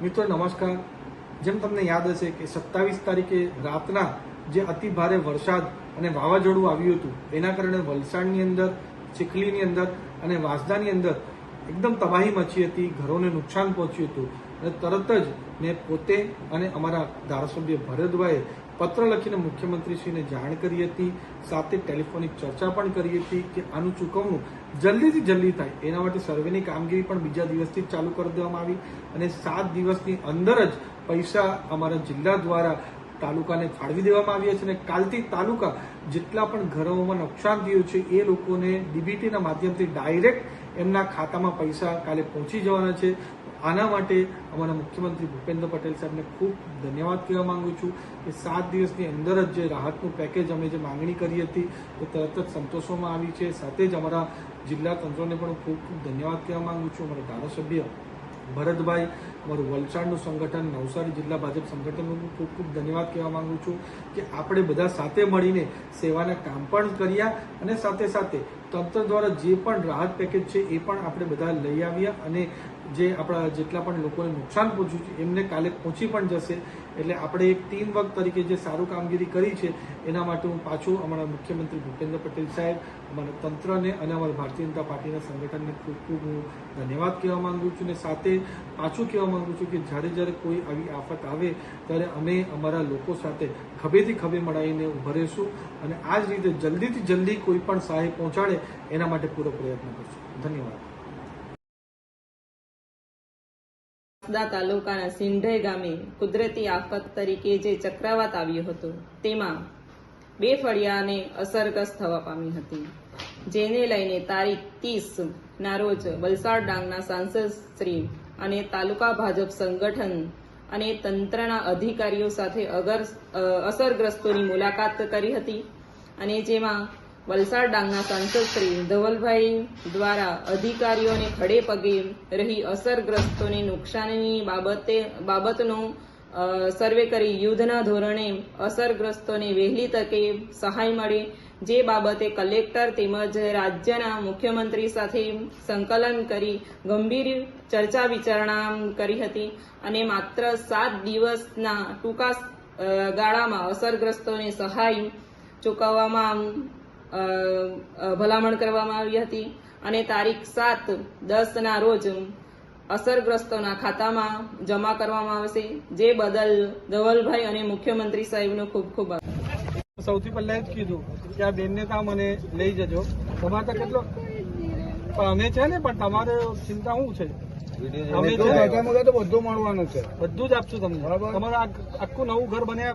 મિત્રો, નમસ્કાર. જેમ તમને યાદ હશે કે સત્તાવીસ તારીખે રાતના જે અતિ ભારે વરસાદ અને વાવાઝોડું આવ્યું હતું, એના કારણે વલસાડની અંદર, ચીખલીની અંદર અને વાંસદાની અંદર એકદમ તબાહી મચી હતી, ઘરોને નુકસાન પહોંચ્યું હતું. અને તરત જ મેં પોતે અને અમારા ધારાસભ્ય ભરતભાઈએ પત્ર લખીને મુખ્યમંત્રીશ્રીને જાણ કરી હતી, સાથે ટેલિફોનિક ચર્ચા પણ કરી હતી કે આનું ચૂકવણું જલ્દીથી જલ્દી થાય. એના માટે સર્વેની કામગીરી પણ બીજા દિવસથી ચાલુ કરી દેવામાં આવી. અને સાત દિવસની અંદર જ પૈસા અમારા જિલ્લા દ્વારા તાલુકાને ફાળવી દેવામાં આવ્યા છે અને કાલથી તાલુકા જેટલા પણ ઘરોમાં નુકસાન થયું છે, એ લોકોને ડીબીટીના માધ્યમથી ડાયરેક્ટ એમના ખાતામાં પૈસા કાલે પહોંચી જવાના છે. આના માટે અમારા મુખ્યમંત્રી ભૂપેન્દ્ર પટેલ સાહેબને ખૂબ ધન્યવાદ કહેવા માંગુ છું કે સાત દિવસની અંદર જ જે રાહતનું પેકેજ અમે જે માંગણી કરી હતી, એ તરત જ સંતોષવામાં આવી છે. સાથે જ અમારા જિલ્લા તંત્રને પણ ખૂબ ખૂબ ધન્યવાદ કહેવા માંગુ છું. અમારા ધારાસભ્ય ભરતભાઈ મારું વલસાડનું સંગઠન, નવસારી જિલ્લા ભાજપ સંગઠનનું હું ખૂબ ખૂબ ધન્યવાદ કહેવા માંગુ છું કે આપણે બધા સાથે મળીને સેવાના કામ પણ કર્યા અને સાથે સાથે તંત્ર દ્વારા જે પણ રાહત પેકેજ છે એ પણ આપણે બધા લઈ આવ્યા અને જે આપણા જેટલા પણ લોકોને નુકસાન પહોંચ્યું છે, એમને કાલે પહોંચી પણ જશે. એટલે આપણે એક ટીમ વર્ક તરીકે જે સારું કામગીરી કરી છે, એના માટે હું પાછું અમારા મુખ્યમંત્રી ભૂપેન્દ્ર પટેલ સાહેબ, અમારા તંત્રને અને અમારા ભારતીય જનતા પાર્ટીના સંગઠનને ખૂબ ખૂબ હું ધન્યવાદ કહેવા માંગુ છું અને સાથે પાછું કહેવા માંગુ છું કે જ્યારે જ્યારે કોઈ આવી આફત આવે, ત્યારે અમે અમારા લોકો સાથે ખભેથી ખભે મળાવીને ઊભા રહીશું અને આ જ રીતે જલ્દીથી જલ્દી કોઈ પણ સહાય પહોંચાડે, એના માટે પૂરો પ્રયત્ન કરશું. ધન્યવાદ. વાંસદા તાલુકાના સિંઢય ગામે કુદરતી આફત તરીકે જે ચક્રવાત આવ્યું હતું, તેમાં બે ફળિયાને અસરગ્રસ્ત થવા પામી હતી, જેને લઈને તારીખ ત્રીસ ના રોજ વલસાડ ડાંગના સાંસદ શ્રી અને તાલુકા ભાજપ સંગઠન અને તંત્રના અધિકારીઓ સાથે અગર અસરગ્રસ્તોની મુલાકાત કરી હતી અને જેમાં વલસાડ ડાંગના સાંસદ શ્રી ધવલભાઈ દ્વારા અધિકારીઓને ખડે પગે રહી અસરગ્રસ્તોને નુકસાનની બાબતે, બાબતનો સર્વે કરી યુદ્ધના ધોરણે અસરગ્રસ્તોને વહેલી તકે સહાય મળે. જે બાબતે કલેક્ટર તેમજ રાજ્યના મુખ્યમંત્રી સાથે સંકલન કરી ગંભીર ચર્ચા વિચારણા કરી હતી અને માત્ર સાત દિવસના ટૂંકા ગાળામાં અસરગ્રસ્તોને સહાય ચૂકવવામાં ભલામણ કરવામાં આવી હતી અને તારીખ સાત દસના રોજ અસરગ્રસ્તોના ખાતામાં જમા કરવામાં આવશે. જે બદલ ધવલભાઈ અને મુખ્યમંત્રી સાહેબનો ખૂબ ખૂબ આભાર. સૌથી પહેલા જ કીધું કે આ બેનને ત્યાં મને લઈ જજો. તમારે તો કેટલો અમે છે ને પણ તમારે ચિંતા શું છે? અમે તો બધા મગા તો બધું મળવાનું છે. બધું જ આપશું તમને. બરાબર. તમારું આખું નવું ઘર બન્યા